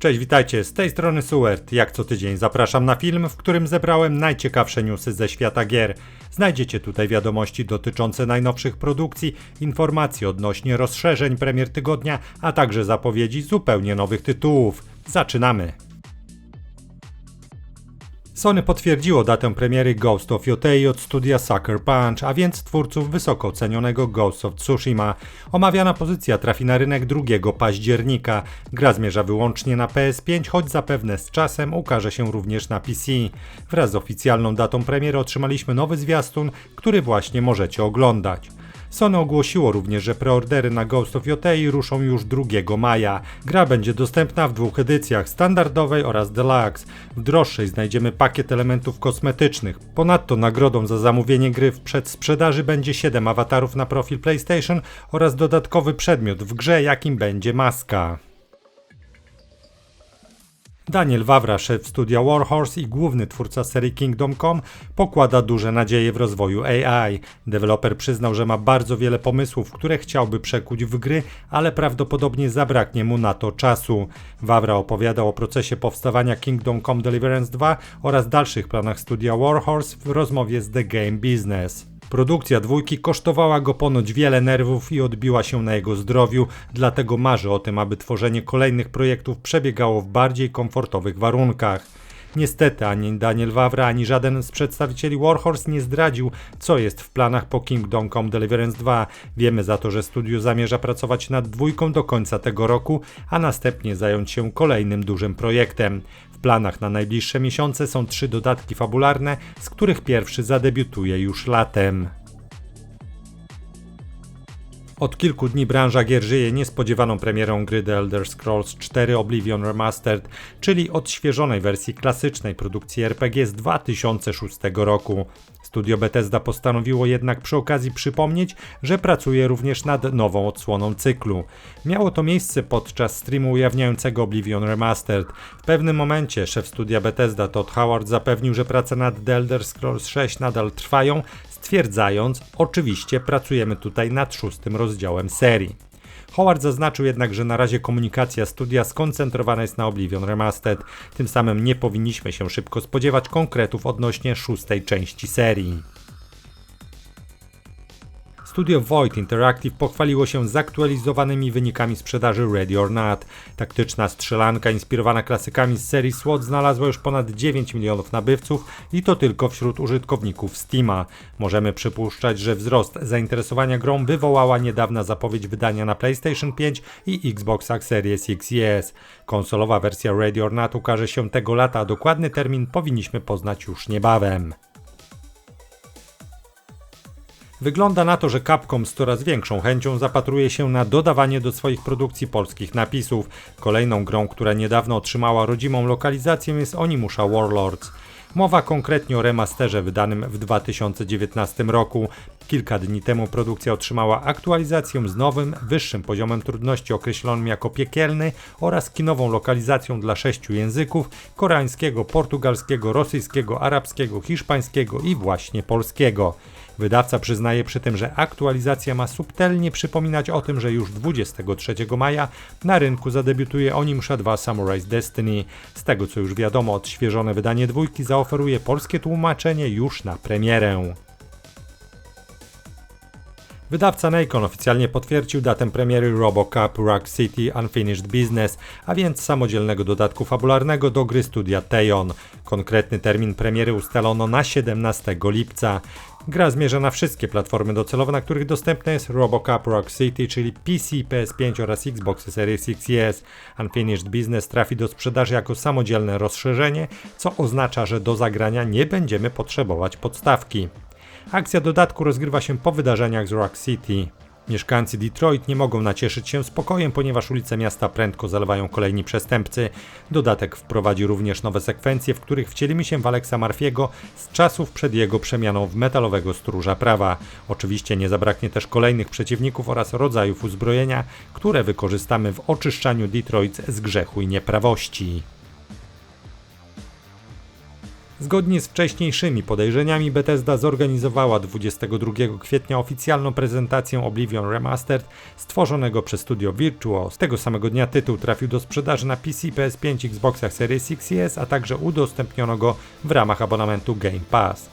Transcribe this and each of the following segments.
Cześć, witajcie, z tej strony Suert. Jak co tydzień zapraszam na film, w którym zebrałem najciekawsze newsy ze świata gier. Znajdziecie tutaj wiadomości dotyczące najnowszych produkcji, informacje odnośnie rozszerzeń premier tygodnia, a także zapowiedzi zupełnie nowych tytułów. Zaczynamy! Sony potwierdziło datę premiery Ghost of Yotei od studia Sucker Punch, a więc twórców wysoko ocenionego Ghost of Tsushima. Omawiana pozycja trafi na rynek 2 października. Gra zmierza wyłącznie na PS5, choć zapewne z czasem ukaże się również na PC. Wraz z oficjalną datą premiery otrzymaliśmy nowy zwiastun, który właśnie możecie oglądać. Sony ogłosiło również, że preordery na Ghost of Yotei ruszą już 2 maja. Gra będzie dostępna w dwóch edycjach, standardowej oraz deluxe. W droższej znajdziemy pakiet elementów kosmetycznych. Ponadto nagrodą za zamówienie gry w przedsprzedaży będzie 7 awatarów na profil PlayStation oraz dodatkowy przedmiot w grze, jakim będzie maska. Daniel Wawra, szef studia Warhorse i główny twórca serii Kingdom Come, pokłada duże nadzieje w rozwoju AI. Deweloper przyznał, że ma bardzo wiele pomysłów, które chciałby przekuć w gry, ale prawdopodobnie zabraknie mu na to czasu. Wawra opowiadał o procesie powstawania Kingdom Come Deliverance 2 oraz dalszych planach studia Warhorse w rozmowie z The Game Business. Produkcja dwójki kosztowała go ponoć wiele nerwów i odbiła się na jego zdrowiu, dlatego marzy o tym, aby tworzenie kolejnych projektów przebiegało w bardziej komfortowych warunkach. Niestety ani Daniel Wawra, ani żaden z przedstawicieli Warhorse nie zdradził, co jest w planach po Kingdom Come Deliverance 2. Wiemy za to, że studio zamierza pracować nad dwójką do końca tego roku, a następnie zająć się kolejnym dużym projektem. Planach na najbliższe miesiące są trzy dodatki fabularne, z których pierwszy zadebiutuje już latem. Od kilku dni branża gier żyje niespodziewaną premierą gry The Elder Scrolls 4 Oblivion Remastered, czyli odświeżonej wersji klasycznej produkcji RPG z 2006 roku. Studio Bethesda postanowiło jednak przy okazji przypomnieć, że pracuje również nad nową odsłoną cyklu. Miało to miejsce podczas streamu ujawniającego Oblivion Remastered. W pewnym momencie szef studia Bethesda Todd Howard zapewnił, że prace nad The Elder Scrolls 6 nadal trwają, stwierdzając, oczywiście pracujemy tutaj nad szóstym rozdziałem serii. Howard zaznaczył jednak, że na razie komunikacja studia skoncentrowana jest na Oblivion Remastered, tym samym nie powinniśmy się szybko spodziewać konkretów odnośnie szóstej części serii. Studio Void Interactive pochwaliło się zaktualizowanymi wynikami sprzedaży Ready or Not. Taktyczna strzelanka inspirowana klasykami z serii SWAT znalazła już ponad 9 milionów nabywców i to tylko wśród użytkowników Steama. Możemy przypuszczać, że wzrost zainteresowania grą wywołała niedawna zapowiedź wydania na PlayStation 5 i Xbox Series X i S. Konsolowa wersja Ready or Not ukaże się tego lata, a dokładny termin powinniśmy poznać już niebawem. Wygląda na to, że Capcom z coraz większą chęcią zapatruje się na dodawanie do swoich produkcji polskich napisów. Kolejną grą, która niedawno otrzymała rodzimą lokalizację jest Onimusha Warlords. Mowa konkretnie o remasterze wydanym w 2019 roku. Kilka dni temu produkcja otrzymała aktualizację z nowym, wyższym poziomem trudności określonym jako piekielny oraz kinową lokalizacją dla sześciu języków koreańskiego, portugalskiego, rosyjskiego, arabskiego, hiszpańskiego i właśnie polskiego. Wydawca przyznaje przy tym, że aktualizacja ma subtelnie przypominać o tym, że już 23 maja na rynku zadebiutuje Onimusha 2 Samurai's Destiny. Z tego co już wiadomo, odświeżone wydanie dwójki zaoferuje polskie tłumaczenie już na premierę. Wydawca Nacon oficjalnie potwierdził datę premiery RoboCop Rock City Unfinished Business, a więc samodzielnego dodatku fabularnego do gry studia Teon. Konkretny termin premiery ustalono na 17 lipca. Gra zmierza na wszystkie platformy docelowe, na których dostępne jest RoboCop Rock City, czyli PC, PS5 oraz Xbox Series X S. Unfinished Business trafi do sprzedaży jako samodzielne rozszerzenie, co oznacza, że do zagrania nie będziemy potrzebować podstawki. Akcja dodatku rozgrywa się po wydarzeniach z Rock City. Mieszkańcy Detroit nie mogą nacieszyć się spokojem, ponieważ ulice miasta prędko zalewają kolejni przestępcy. Dodatek wprowadzi również nowe sekwencje, w których wcielimy się w Alexa Marfiego z czasów przed jego przemianą w metalowego stróża prawa. Oczywiście nie zabraknie też kolejnych przeciwników oraz rodzajów uzbrojenia, które wykorzystamy w oczyszczaniu Detroit z grzechu i nieprawości. Zgodnie z wcześniejszymi podejrzeniami Bethesda zorganizowała 22 kwietnia oficjalną prezentację Oblivion Remastered stworzonego przez studio Virtuos. Tego samego dnia tytuł trafił do sprzedaży na PC, PS5, Xboxach Series X i S, a także udostępniono go w ramach abonamentu Game Pass.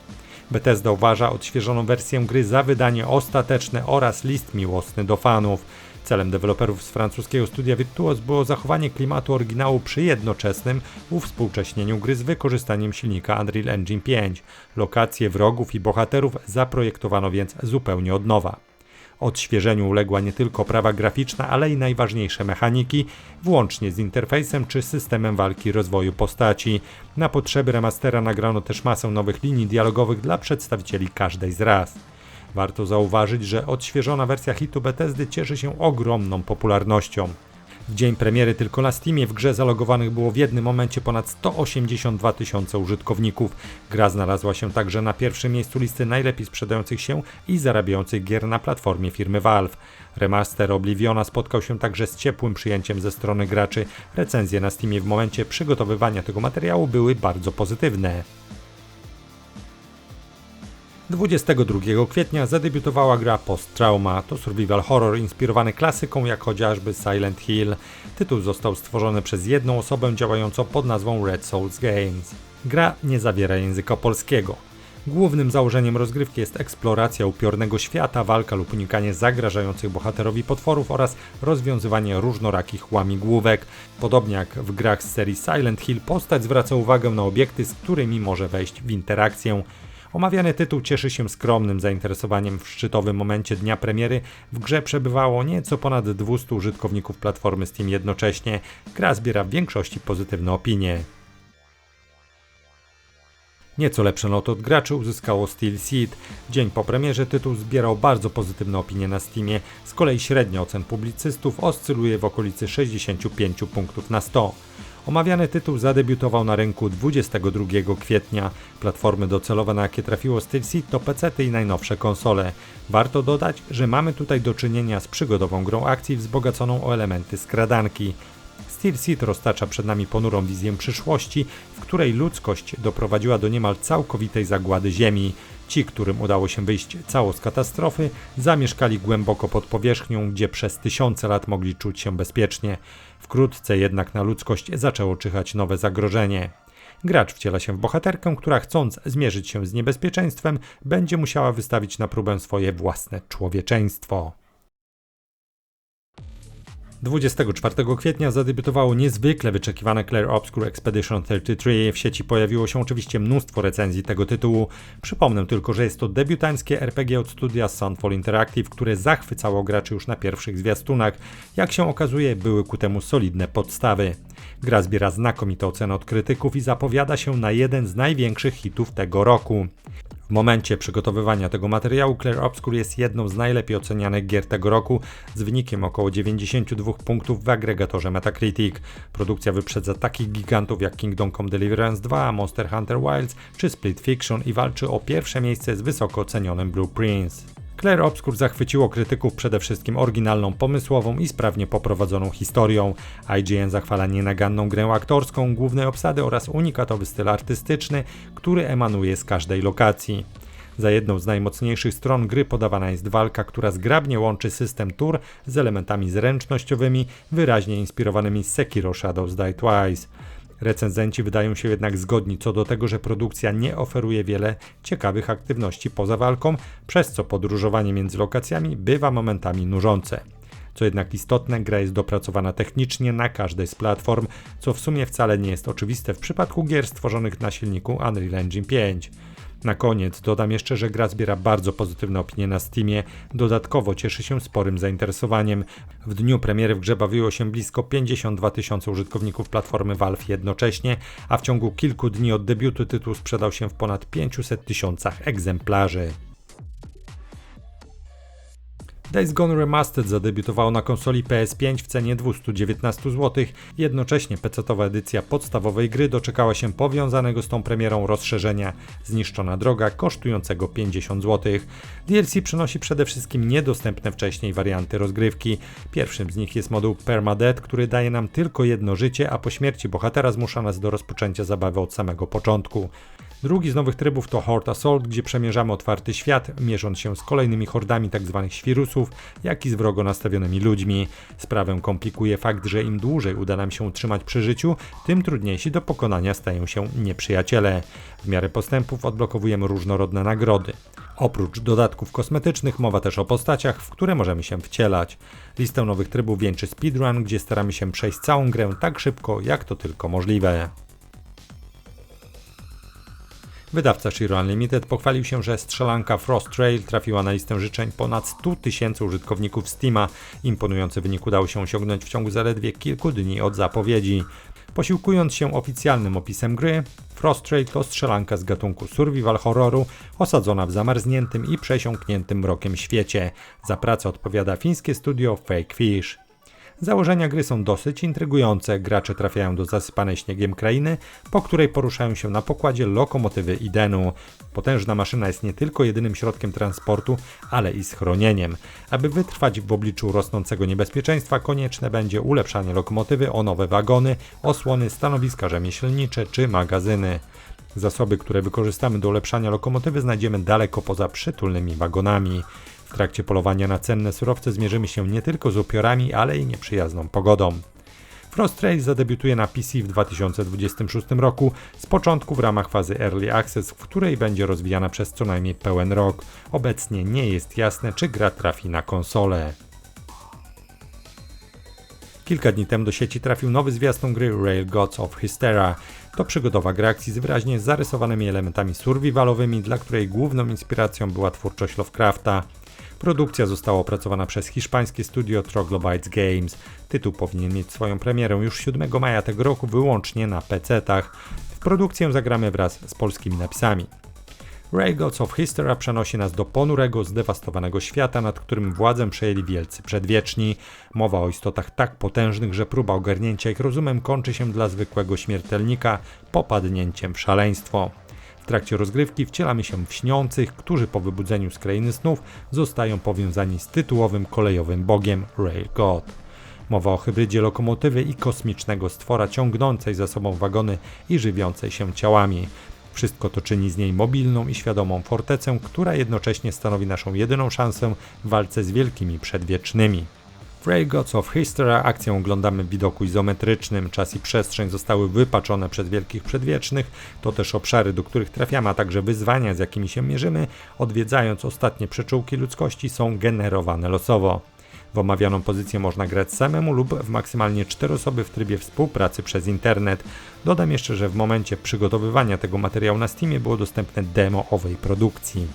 Bethesda uważa odświeżoną wersję gry za wydanie ostateczne oraz list miłosny do fanów. Celem deweloperów z francuskiego studia Virtuos było zachowanie klimatu oryginału przy jednoczesnym uwspółcześnieniu gry z wykorzystaniem silnika Unreal Engine 5. Lokacje wrogów i bohaterów zaprojektowano więc zupełnie od nowa. Odświeżeniu uległa nie tylko prawa graficzna, ale i najważniejsze mechaniki, włącznie z interfejsem czy systemem walki rozwoju postaci. Na potrzeby remastera nagrano też masę nowych linii dialogowych dla przedstawicieli każdej z ras. Warto zauważyć, że odświeżona wersja hitu Bethesdy cieszy się ogromną popularnością. W dzień premiery tylko na Steamie w grze zalogowanych było w jednym momencie ponad 182 tysiące użytkowników. Gra znalazła się także na pierwszym miejscu listy najlepiej sprzedających się i zarabiających gier na platformie firmy Valve. Remaster Obliviona spotkał się także z ciepłym przyjęciem ze strony graczy. Recenzje na Steamie w momencie przygotowywania tego materiału były bardzo pozytywne. 22 kwietnia zadebiutowała gra Post Trauma. To survival horror inspirowany klasyką jak chociażby Silent Hill. Tytuł został stworzony przez jedną osobę działającą pod nazwą Red Souls Games. Gra nie zawiera języka polskiego. Głównym założeniem rozgrywki jest eksploracja upiornego świata, walka lub unikanie zagrażających bohaterowi potworów oraz rozwiązywanie różnorakich łamigłówek. Podobnie jak w grach z serii Silent Hill, postać zwraca uwagę na obiekty, z którymi może wejść w interakcję. Omawiany tytuł cieszy się skromnym zainteresowaniem w szczytowym momencie dnia premiery. W grze przebywało nieco ponad 200 użytkowników platformy Steam jednocześnie. Gra zbiera w większości pozytywne opinie. Nieco lepsze noty od graczy uzyskało Steel Seed. Dzień po premierze tytuł zbierał bardzo pozytywne opinie na Steamie, z kolei średnia ocen publicystów oscyluje w okolicy 65 punktów na 100. Omawiany tytuł zadebiutował na rynku 22 kwietnia. Platformy docelowe, na jakie trafiło SteelSeed to PC i najnowsze konsole. Warto dodać, że mamy tutaj do czynienia z przygodową grą akcji wzbogaconą o elementy skradanki. Steel Seed roztacza przed nami ponurą wizję przyszłości, w której ludzkość doprowadziła do niemal całkowitej zagłady Ziemi. Ci, którym udało się wyjść cało z katastrofy, zamieszkali głęboko pod powierzchnią, gdzie przez tysiące lat mogli czuć się bezpiecznie. Wkrótce jednak na ludzkość zaczęło czyhać nowe zagrożenie. Gracz wciela się w bohaterkę, która chcąc zmierzyć się z niebezpieczeństwem, będzie musiała wystawić na próbę swoje własne człowieczeństwo. 24 kwietnia zadebiutowało niezwykle wyczekiwane Claire Obscure Expedition 33. W sieci pojawiło się oczywiście mnóstwo recenzji tego tytułu. Przypomnę tylko, że jest to debiutanckie RPG od studia Sunfall Interactive, które zachwycało graczy już na pierwszych zwiastunach. Jak się okazuje, były ku temu solidne podstawy. Gra zbiera znakomite oceny od krytyków i zapowiada się na jeden z największych hitów tego roku. W momencie przygotowywania tego materiału Claire Obscure jest jedną z najlepiej ocenianych gier tego roku z wynikiem około 92 punktów w agregatorze Metacritic. Produkcja wyprzedza takich gigantów jak Kingdom Come Deliverance 2, Monster Hunter Wilds czy Split Fiction i walczy o pierwsze miejsce z wysoko ocenionym Blue Prince. Claire Obscur zachwyciło krytyków przede wszystkim oryginalną pomysłową i sprawnie poprowadzoną historią. IGN zachwala nienaganną grę aktorską, głównej obsady oraz unikatowy styl artystyczny, który emanuje z każdej lokacji. Za jedną z najmocniejszych stron gry podawana jest walka, która zgrabnie łączy system tur z elementami zręcznościowymi, wyraźnie inspirowanymi z Sekiro Shadows Die Twice. Recenzenci wydają się jednak zgodni co do tego, że produkcja nie oferuje wiele ciekawych aktywności poza walką, przez co podróżowanie między lokacjami bywa momentami nużące. Co jednak istotne, gra jest dopracowana technicznie na każdej z platform, co w sumie wcale nie jest oczywiste w przypadku gier stworzonych na silniku Unreal Engine 5. Na koniec dodam jeszcze, że gra zbiera bardzo pozytywne opinie na Steamie, dodatkowo cieszy się sporym zainteresowaniem. W dniu premiery w grze bawiło się blisko 52 tysiące użytkowników platformy Valve jednocześnie, a w ciągu kilku dni od debiutu tytuł sprzedał się w ponad 500 tysiącach egzemplarzy. Days Gone Remastered zadebiutowało na konsoli PS5 w cenie 219 zł. Jednocześnie PC-towa edycja podstawowej gry doczekała się powiązanego z tą premierą rozszerzenia Zniszczona Droga kosztującego 50 zł. DLC przynosi przede wszystkim niedostępne wcześniej warianty rozgrywki. Pierwszym z nich jest moduł Permadeath, który daje nam tylko jedno życie, a po śmierci bohatera zmusza nas do rozpoczęcia zabawy od samego początku. Drugi z nowych trybów to Horde Assault, gdzie przemierzamy otwarty świat, mierząc się z kolejnymi hordami tzw. Tak świrusów, jak i z wrogo nastawionymi ludźmi. Sprawę komplikuje fakt, że im dłużej uda nam się utrzymać przy życiu, tym trudniejsi do pokonania stają się nieprzyjaciele. W miarę postępów odblokowujemy różnorodne nagrody. Oprócz dodatków kosmetycznych mowa też o postaciach, w które możemy się wcielać. Listę nowych trybów wieńczy speedrun, gdzie staramy się przejść całą grę tak szybko, jak to tylko możliwe. Wydawca Shiro Unlimited pochwalił się, że strzelanka Frost Trail trafiła na listę życzeń ponad 100 tysięcy użytkowników Steama. Imponujący wynik udało się osiągnąć w ciągu zaledwie kilku dni od zapowiedzi. Posiłkując się oficjalnym opisem gry, Frost to strzelanka z gatunku survival horroru, osadzona w zamarzniętym i przesiąkniętym mrokiem świecie. Za pracę odpowiada fińskie studio Fake Fish. Założenia gry są dosyć intrygujące. Gracze trafiają do zasypanej śniegiem krainy, po której poruszają się na pokładzie lokomotywy Idenu. Potężna maszyna jest nie tylko jedynym środkiem transportu, ale i schronieniem. Aby wytrwać w obliczu rosnącego niebezpieczeństwa, konieczne będzie ulepszanie lokomotywy o nowe wagony, osłony, stanowiska rzemieślnicze czy magazyny. Zasoby, które wykorzystamy do ulepszania lokomotywy, znajdziemy daleko poza przytulnymi wagonami. W trakcie polowania na cenne surowce zmierzymy się nie tylko z upiorami, ale i nieprzyjazną pogodą. Frost Trail zadebiutuje na PC w 2026 roku, z początku w ramach fazy Early Access, w której będzie rozwijana przez co najmniej pełen rok. Obecnie nie jest jasne, czy gra trafi na konsolę. Kilka dni temu do sieci trafił nowy zwiastun gry Rail Gods of Hystera. To przygodowa gra akcji z wyraźnie zarysowanymi elementami survivalowymi, dla której główną inspiracją była twórczość Lovecrafta. Produkcja została opracowana przez hiszpańskie studio Troglobites Games. Tytuł powinien mieć swoją premierę już 7 maja tego roku wyłącznie na PC-tach. W produkcję zagramy wraz z polskimi napisami. Ray Gods of History przenosi nas do ponurego, zdewastowanego świata, nad którym władzę przejęli wielcy przedwieczni. Mowa o istotach tak potężnych, że próba ogarnięcia ich rozumem kończy się dla zwykłego śmiertelnika popadnięciem w szaleństwo. Trakcie rozgrywki wcielamy się w śniących, którzy po wybudzeniu z krainy snów zostają powiązani z tytułowym kolejowym bogiem Rail God. Mowa o hybrydzie lokomotywy i kosmicznego stwora ciągnącej za sobą wagony i żywiącej się ciałami. Wszystko to czyni z niej mobilną i świadomą fortecę, która jednocześnie stanowi naszą jedyną szansę w walce z wielkimi przedwiecznymi. W Gods of History akcję oglądamy w widoku izometrycznym, czas i przestrzeń zostały wypaczone przez wielkich przedwiecznych, to też obszary, do których trafiamy, a także wyzwania, z jakimi się mierzymy, odwiedzając ostatnie przyczółki ludzkości są generowane losowo. W omawianą pozycję można grać samemu lub w maksymalnie 4 osoby w trybie współpracy przez internet. Dodam jeszcze, że w momencie przygotowywania tego materiału na Steamie było dostępne demo owej produkcji.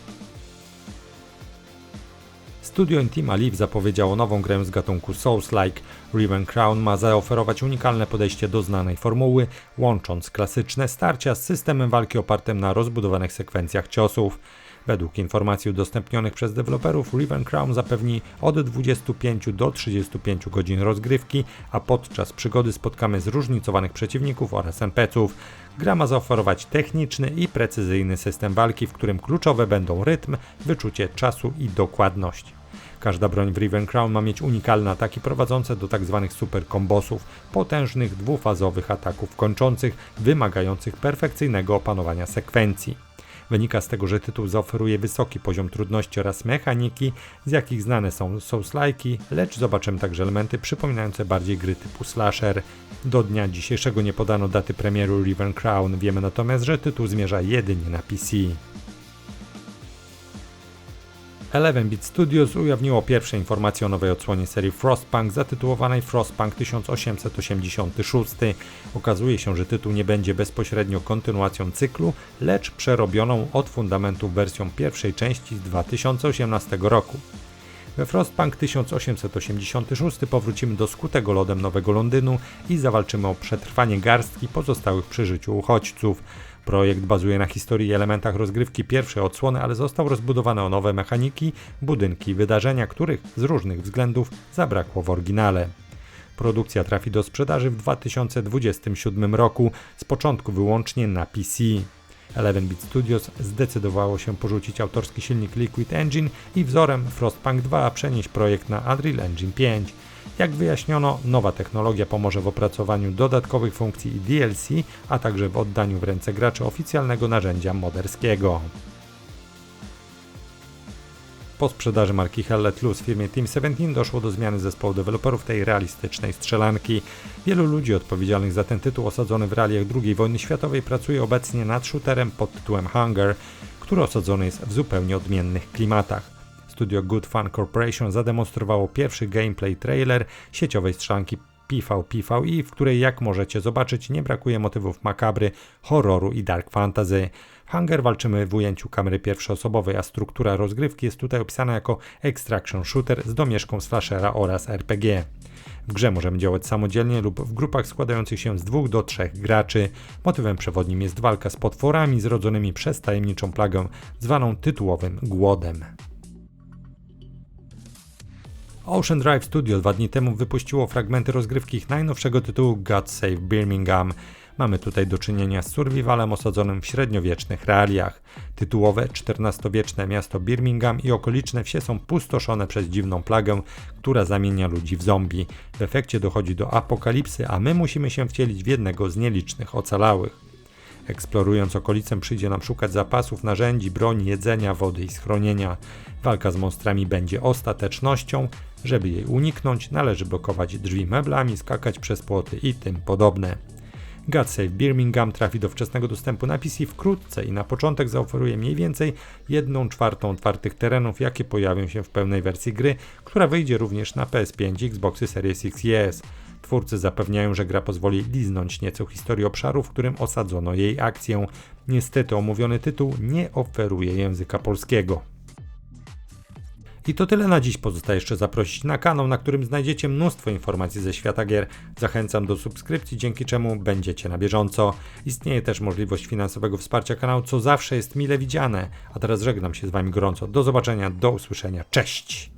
Studio Intima Leaf zapowiedziało nową grę z gatunku Souls-like. Riven Crown ma zaoferować unikalne podejście do znanej formuły, łącząc klasyczne starcia z systemem walki opartym na rozbudowanych sekwencjach ciosów. Według informacji udostępnionych przez deweloperów, Riven Crown zapewni od 25 do 35 godzin rozgrywki, a podczas przygody spotkamy zróżnicowanych przeciwników oraz NPC-ów. Gra ma zaoferować techniczny i precyzyjny system walki, w którym kluczowe będą rytm, wyczucie czasu i dokładność. Każda broń w Riven Crown ma mieć unikalne ataki prowadzące do tzw. Tak super kombosów, potężnych dwufazowych ataków kończących, wymagających perfekcyjnego opanowania sekwencji. Wynika z tego, że tytuł zaoferuje wysoki poziom trudności oraz mechaniki, z jakich znane są Souls-like'i, lecz zobaczymy także elementy przypominające bardziej gry typu slasher. Do dnia dzisiejszego nie podano daty premieru Riven Crown, wiemy natomiast, że tytuł zmierza jedynie na PC. 11-Bit Studios ujawniło pierwsze informacje o nowej odsłonie serii Frostpunk zatytułowanej Frostpunk 1886. Okazuje się, że tytuł nie będzie bezpośrednio kontynuacją cyklu, lecz przerobioną od fundamentów wersją pierwszej części z 2018 roku. We Frostpunk 1886 powrócimy do skutego lodem Nowego Londynu i zawalczymy o przetrwanie garstki pozostałych przy życiu uchodźców. Projekt bazuje na historii i elementach rozgrywki pierwszej odsłony, ale został rozbudowany o nowe mechaniki, budynki wydarzenia, których z różnych względów zabrakło w oryginale. Produkcja trafi do sprzedaży w 2027 roku, z początku wyłącznie na PC. 11-Bit Studios zdecydowało się porzucić autorski silnik Liquid Engine i wzorem Frostpunk 2 przenieść projekt na Unreal Engine 5. Jak wyjaśniono, nowa technologia pomoże w opracowaniu dodatkowych funkcji i DLC, a także w oddaniu w ręce graczy oficjalnego narzędzia moderskiego. Po sprzedaży marki Hell Let Loose firmie Team 17 doszło do zmiany zespołu deweloperów tej realistycznej strzelanki. Wielu ludzi odpowiedzialnych za ten tytuł osadzony w realiach II wojny światowej pracuje obecnie nad shooterem pod tytułem Hunger, który osadzony jest w zupełnie odmiennych klimatach. Studio Good Fun Corporation zademonstrowało pierwszy gameplay trailer sieciowej strzelanki PvPvE, w której jak możecie zobaczyć nie brakuje motywów makabry, horroru i dark fantasy. Hunger walczymy w ujęciu kamery pierwszoosobowej, a struktura rozgrywki jest tutaj opisana jako extraction shooter z domieszką slashera oraz RPG. W grze możemy działać samodzielnie lub w grupach składających się z dwóch do trzech graczy. Motywem przewodnim jest walka z potworami zrodzonymi przez tajemniczą plagę zwaną tytułowym głodem. Ocean Drive Studio dwa dni temu wypuściło fragmenty rozgrywki ich najnowszego tytułu God Save Birmingham. Mamy tutaj do czynienia z survivalem osadzonym w średniowiecznych realiach. Tytułowe XIV-wieczne miasto Birmingham i okoliczne wsie są pustoszone przez dziwną plagę, która zamienia ludzi w zombie. W efekcie dochodzi do apokalipsy, a my musimy się wcielić w jednego z nielicznych ocalałych. Eksplorując okolicę przyjdzie nam szukać zapasów, narzędzi, broni, jedzenia, wody i schronienia. Walka z monstrami będzie ostatecznością. Żeby jej uniknąć, należy blokować drzwi meblami, skakać przez płoty i tym podobne. God Save Birmingham trafi do wczesnego dostępu na PC wkrótce i na początek zaoferuje mniej więcej 1 czwartą otwartych terenów, jakie pojawią się w pełnej wersji gry, która wyjdzie również na PS5 i Xboxy Series X i S. Twórcy zapewniają, że gra pozwoli liznąć nieco historii obszaru, w którym osadzono jej akcję. Niestety omówiony tytuł nie oferuje języka polskiego. I to tyle na dziś. Pozostaje jeszcze zaprosić na kanał, na którym znajdziecie mnóstwo informacji ze świata gier. Zachęcam do subskrypcji, dzięki czemu będziecie na bieżąco. Istnieje też możliwość finansowego wsparcia kanału, co zawsze jest mile widziane. A teraz żegnam się z Wami gorąco. Do zobaczenia, do usłyszenia. Cześć!